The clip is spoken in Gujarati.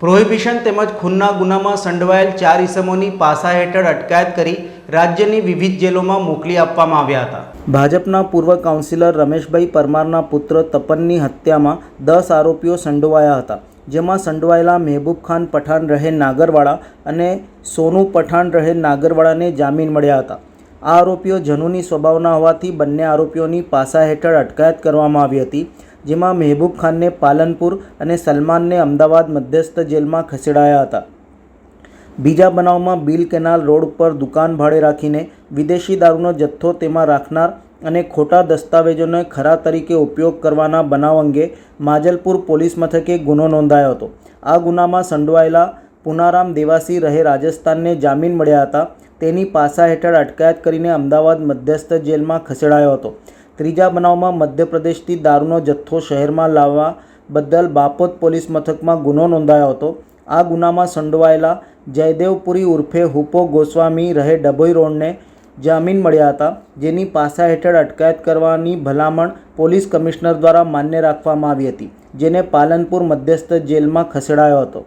પ્રોહિબિશન તેમજ ખૂનના ગુનામાં સંડવાયેલ ચાર ઇસમોની પાસા હેઠળ અટકાયત કરી રાજ્યની વિવિધ જેલોમાં મોકલી આપવામાં આવ્યા હતા. ભાજપના પૂર્વ કાઉન્સિલર રમેશભાઈ પરમારના પુત્ર તપનની હત્યામાં દસ આરોપીઓ સંડોવાયા હતા, જેમાં સંડવાયેલા મહેબૂબ ખાન પઠાણ રહે નાગરવાડા અને સોનુ પઠાણ રહે નાગરવાડાને જામીન મળ્યા હતા. આ આરોપીઓ જનૂની સ્વભાવના હોવાથી બંને આરોપીઓની પાસા હેઠળ અટકાયત કરવામાં આવી હતી. જેમાં મહેબૂબ ખાનને પાલનપુર અને સલમાનને અમદાવાદ મધ્યસ્થ જેલમાં ખસેડાયા હતા. બીજા બનાવમાં બિલ કેનાલ રોડ ઉપર દુકાન ભાડે રાખીને વિદેશી દારૂનો જથ્થો તેમાં રાખનાર અને ખોટા દસ્તાવેજોને ખરા તરીકે ઉપયોગ કરવાના બનાવ અંગે માજલપુર પોલીસ મથકે ગુનો નોંધાયો હતો. આ ગુનામાં સંડોવાયેલા પુનારામ દેવાસી રહે રાજસ્થાનને જામીન મળ્યા હતા. તેની પાસા હેઠળ અટકાયત કરીને અમદાવાદ મધ્યસ્થ જેલમાં ખસેડાયો હતો. ત્રીજા બનાવમાં મધ્યપ્રદેશથી દારૂનો જથ્થો શહેરમાં લાવવા બદલ બાપોદ પોલીસ મથકમાં ગુનો નોંધાયો હતો. આ ગુનામાં સંડોવાયેલા જયદેવપુરી ઉર્ફે હુપો ગોસ્વામી રહે ડભોઈ રોડને જામીન મળ્યા હતા, જેની પાસા હેઠળ અટકાયત કરવાની ભલામણ પોલીસ કમિશનર દ્વારા માન્ય રાખવામાં આવી હતી, જેને પાલનપુર મધ્યસ્થ જેલમાં ખસેડાયો હતો.